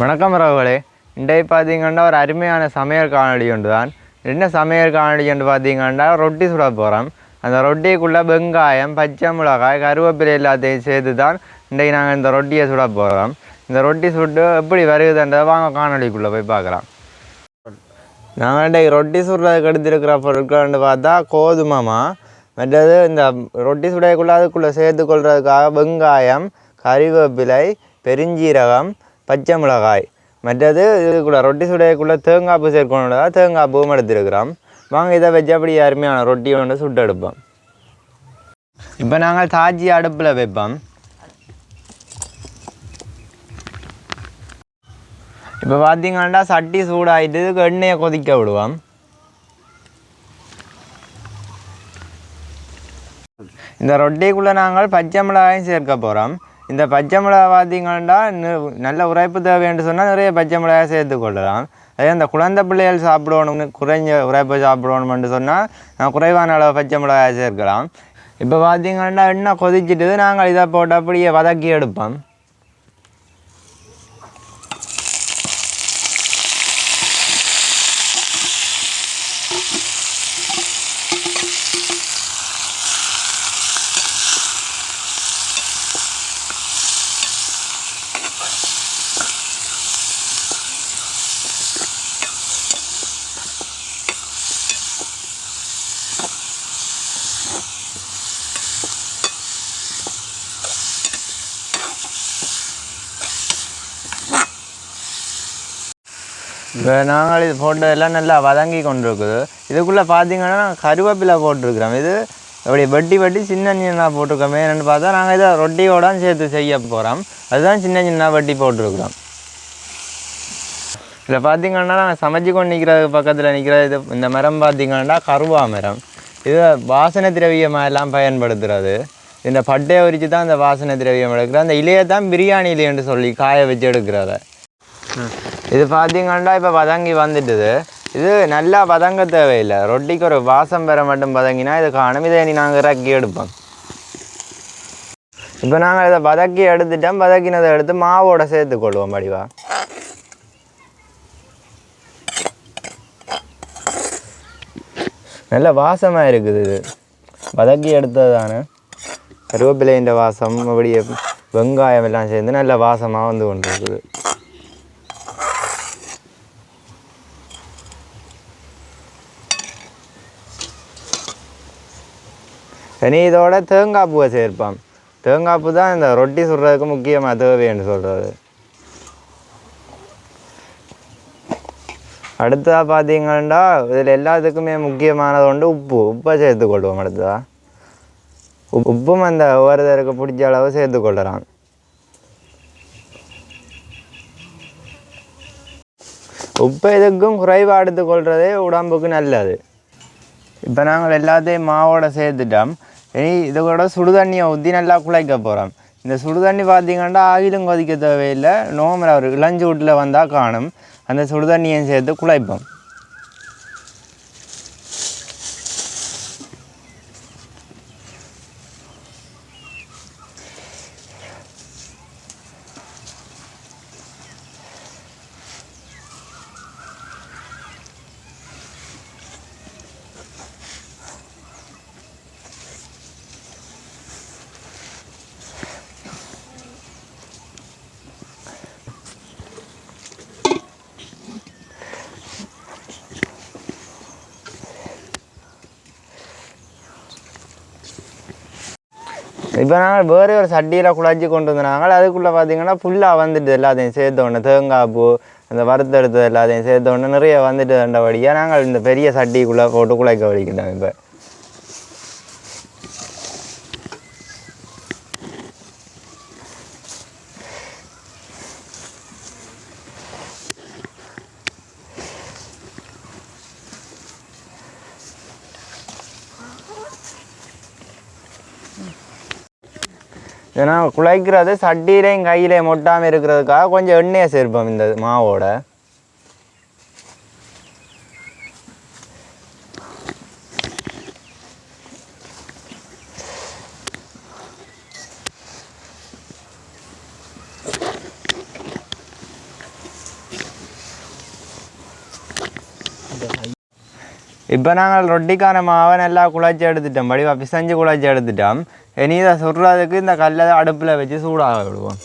வணக்கம் ரவுகளே. இன்றைக்கு பார்த்தீங்கன்னா ஒரு அருமையான சமையல் காணொளி ஒன்று தான் என்ன சமையல் காணொளி என்று பார்த்தீங்கன்னா ரொட்டி சுட போகிறோம் அந்த ரொட்டிக்குள்ளே வெங்காயம் பச்சை மிளகாய் கருவேப்பிலை எல்லாத்தையும் சேர்த்து தான் இன்றைக்கு நாங்கள் இந்த ரொட்டியை சுட போகிறோம் இந்த ரொட்டி சுட்டு எப்படி வருகுதுன்றதை வாங்க காணொளிக்குள்ளே போய் பார்க்கலாம். நாங்கள் இன்றைக்கு ரொட்டி சுடுறதுக்கு எடுத்துருக்கிற பொருட்கள்னு பார்த்தா கோதுமைமா மற்றது இந்த ரொட்டி சுடையக்குள்ளே அதுக்குள்ளே சேர்த்து சேர்த்துக்கொள்றதுக்காக வெங்காயம் கறிவேப்பிலை பெருஞ்சீரகம் பச்சை மிளகாய் மற்றது இதுக்குள்ளே ரொட்டி சுடையக்குள்ளே தேங்காய் பூ சேர்க்கணுன்றதா தேங்காய் பூவும் வாங்க இதை வச்சு அப்படி அருமையான ரொட்டி ஒன்று சுட்டு எடுப்போம் இப்போ நாங்கள் தாஜி அடுப்பில் வைப்போம். இப்போ பார்த்தீங்கன்னா சட்டி சூடாகிட்டு எண்ணெயை கொதிக்க விடுவோம். இந்த ரொட்டிக்குள்ளே நாங்கள் பச்சை மிளகாயும் சேர்க்க போகிறோம் இந்த பச்சை மிளகா பார்த்தீங்கன்னா நல்ல உரைப்பு தேவைன்னு சொன்னால் நிறைய பச்சை மிளகாய் சேர்த்து கொள்ளலாம். அதே அந்த குழந்தை பிள்ளைகள் சாப்பிடணும்னு குறைஞ்ச உரைப்பை சாப்பிடணும்னு சொன்னால் குறைவான அளவு பச்சை மிளகாய் சேர்க்கலாம். இப்போ பார்த்தீங்கன்னா எண்ணெய் கொதிச்சிட்டு நாங்கள் இதை போட்டு அப்படியே வதக்கி எடுப்போம். இப்போ நாங்கள் இது போட்டதெல்லாம் நல்லா வதங்கி கொண்டிருக்குது இதுக்குள்ளே பார்த்தீங்கன்னா நாங்கள் கருவேப்பிலை போட்டிருக்கிறோம். இது அப்படி வெட்டி வெட்டி சின்ன சின்ன போட்டிருக்கோமே. என்னென்னு பார்த்தா நாங்கள் இதை ரொட்டியோட சேர்த்து செய்ய போகிறோம் அதுதான் சின்ன சின்ன வெட்டி போட்டிருக்கிறோம். இதில் பார்த்தீங்கன்னா நாங்கள் சமைச்சு கொண்டு நிற்கிறது பக்கத்தில் நிற்கிறது இது இந்த மரம் பார்த்தீங்கன்னா கருவா மரம். இது வாசனை திரவியமாக எல்லாம் பயன்படுத்துகிறது இந்த பட்டையை உரித்து தான் இந்த வாசனை திரவியம் எடுக்கிறோம் அந்த இலையை தான் பிரியாணி இலைன்னு சொல்லி காய வச்சு எடுக்கிறத. இது பார்த்தீங்கன்னா இப்போ வதங்கி வந்துட்டுது இது நல்லா வதங்க தேவையில்லை ரொட்டிக்கு ஒரு வாசம் பெற மட்டும் வதங்கினா இது காணும் இதை இனி நாங்கள் இறக்கி எடுப்போம் இப்போ நாங்கள் இதை வதக்கி எடுத்துட்டோம் வதக்கினதை எடுத்து மாவோட சேர்த்துக்கொள்வோம் படிவா நல்ல வாசமாக இருக்குது இது வதக்கி எடுத்ததான கருவேப்பிலையின் வாசம் அப்படியே வெங்காயம் எல்லாம் சேர்ந்து நல்ல வாசமாக வந்து கொண்டிருக்குது இருக்குது இனி இதோட தேங்காய் பூவை சேர்ப்பான் தேங்காய் பூ தான் இந்த ரொட்டி சுடுறதுக்கு முக்கியமாக தேவைன்னு சொல்கிறது அடுத்ததாக பார்த்தீங்கன்னா இதில் எல்லாத்துக்குமே முக்கியமானது கொண்டு உப்பு. உப்பை சேர்த்துக்கொள்வோம் அடுத்ததா. உப் உப்பும் அந்த ஒவ்வொருத்தருக்கு பிடிச்ச அளவு சேர்த்துக்கொள்ளலாம் உப்பு எதுக்கும் குறைவாக எடுத்துக்கொள்றதே உடம்புக்கு நல்லது. இப்போ நாங்கள் எல்லாத்தையும் மாவோட சேர்த்துட்டோம். இனி கூட சுடுதண்ணியை ஊற்றி நல்லா குழைக்க போகிறோம் இந்த சுடுதண்ணி பார்த்தீங்கன்னா ஆகிலும் கொதிக்க தேவையில்லை நோம்புற ஒரு இளஞ்சூட்டில் வந்தால் காணும் அந்த சுடுதண்ணியையும் சேர்த்து குழைப்போம் இப்போ நாங்கள் வேறு ஒரு சட்டியில் குழஞ்சி கொண்டு வந்தாங்க அதுக்குள்ளே பார்த்தீங்கன்னா ஃபுல்லாக வந்துட்டு எல்லாத்தையும் சேர்த்த உடனே தேங்காய் பூ அந்த வறுத்தெடுத்தது எல்லாத்தையும் சேர்த்த உடனே நிறைய வந்துட்டு வந்தபடியாக நாங்கள் இந்த பெரிய சட்டிக்குள்ளே போட்டு குழைக்க வலிக்கிட்டோம் இப்போ. ஏன்னா குழைக்கிறது சட்டியிலையும் கையிலையும் மொட்டாமல் இருக்கிறதுக்காக கொஞ்சம் எண்ணெயை சேர்ப்போம் இந்த மாவோட. இப்போ நாங்கள் ரொட்டிக்கான மாவை நல்லா குழச்சி எடுத்துட்டோம் வடிவா பிசைஞ்சு குழச்சி எடுத்துட்டோம் இனி இதை சுடுறதுக்கு இந்த கல்லை அடுப்பில் வச்சு சூடாக விடுவோம்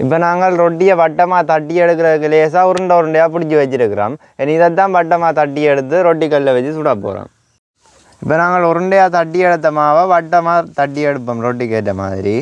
இப்போ நாங்கள் ரொட்டியை வட்டமாக தட்டி எடுக்கிறதுக்கு லேசாக உருண்டை உருண்டையாக பிடிச்சி வச்சுருக்கிறோம் இனி இதை தான் வட்டமாக தட்டி எடுத்து ரொட்டி கல்லில் வச்சு சுட போகிறோம் இப்போ நாங்கள் உருண்டையாக தட்டி எடுத்த மாவை வட்டமாக தட்டி எடுப்போம் ரொட்டிக்கு ஏற்ற மாதிரி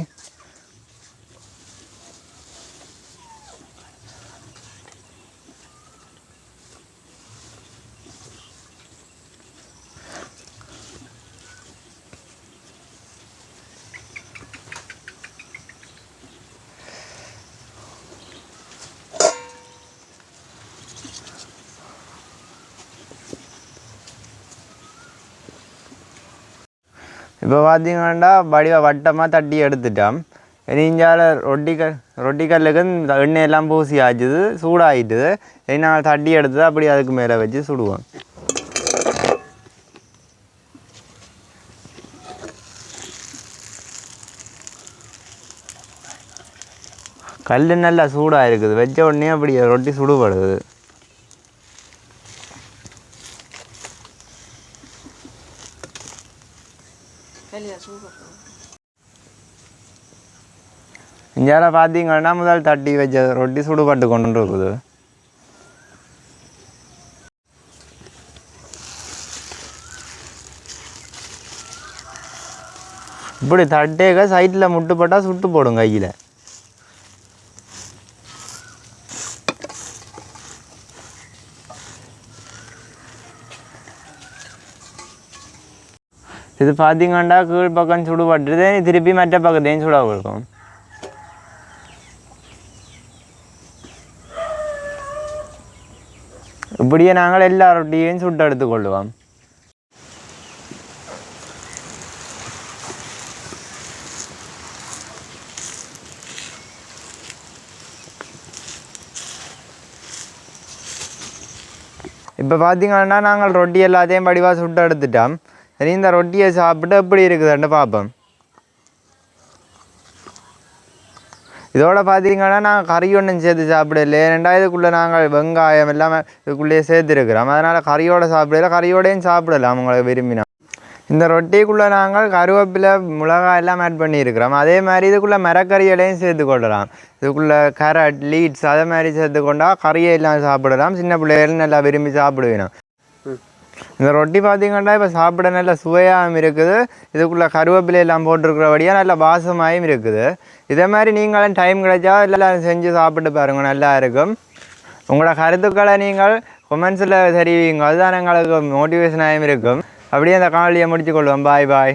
இப்போ பார்த்தீங்கன்னா வடிவ வட்டமாக தட்டி எடுத்துட்டோம். இனிஞ்சால ரொட்டிக்கல் ரொட்டிக்கல்லுக்கு இந்த எண்ணெய் எல்லாம் பூசி ஆச்சுது சூடாகிட்டுது இனி நாங்கள் தட்டி எடுத்து அப்படி அதுக்கு மேலே வச்சு சுடுவோம். கல் நல்லா சூடாக இருக்குது வச்ச உடனே அப்படி ரொட்டி சுடுபடுது. இந்தியாவில் பார்த்தீங்கன்னா முதல் தட்டி வச்ச ரொட்டி சுடுபட்டு கொண்டு இருக்குது இப்படி தட்டேக்க சைட்டில் முட்டுப்பட்டால் சுட்டு போடும் கையில் இது பார்த்தீங்கன்னா கீழ் பக்கம் சுடுபட்டுது திருப்பி மற்ற பக்கத்தையும் சுட கொடுக்கும் இப்படியே நாங்கள் எல்லா ரொட்டியையும் சுட்டு எடுத்துக்கொள்வோம் இப்போ பார்த்தீங்கன்னா நாங்கள் ரொட்டி எல்லாத்தையும் படிவாக சுட்டு எடுத்துட்டோம் சரி இந்த ரொட்டியை சாப்பிட்டு எப்படி இருக்குதுன்னு பார்ப்போம். இதோட பார்த்தீங்கன்னா நாங்கள் கறி ஒன்றும் சேர்த்து சாப்பிடல ஏனெண்டா இதுக்குள்ளே நாங்கள் வெங்காயம் எல்லாமே இதுக்குள்ளேயே சேர்த்துருக்குறோம். அதனால் கறியோட சாப்பிடல கறியோடையும் சாப்பிடலாம் உங்களுக்கு விரும்பினா இந்த ரொட்டிக்குள்ளே நாங்கள் கருவேப்பிலை மிளகாய் எல்லாம் ஆட் பண்ணியிருக்கிறோம். அதே மாதிரி இதுக்குள்ளே மரக்கறிகளையும் சேர்த்து கொள்ளலாம். இதுக்குள்ளே கேரட் லீட்ஸ் அதே மாதிரி சேர்த்து கொண்டால் கறியை எல்லாம் சாப்பிடலாம். சின்ன பிள்ளைகள் நல்லா விரும்பி சாப்பிடுவேணும் இந்த ரொட்டி பார்த்தீங்கன்னா இப்போ சாப்பிட நல்ல சுவையாகவும் இருக்குது. இதுக்குள்ளே கருவேப்பிலை எல்லாம் போட்டிருக்கிறபடியாக நல்ல வாசமாகவும் இருக்குது. இதே மாதிரி நீங்களும் டைம் கிடைச்சா எல்லாம் செஞ்சு சாப்பிட்டு பாருங்கள் நல்லா இருக்கும். உங்களோட கருத்துக்களை நீங்கள் கொமெண்ட்ஸில் தெரிவிங்க அதுதான் எங்களுக்கு மோட்டிவேஷனாகவும் இருக்கும். அப்படியே அந்த காணொலியை முடிச்சுக்கொள்வோம் பாய் பாய்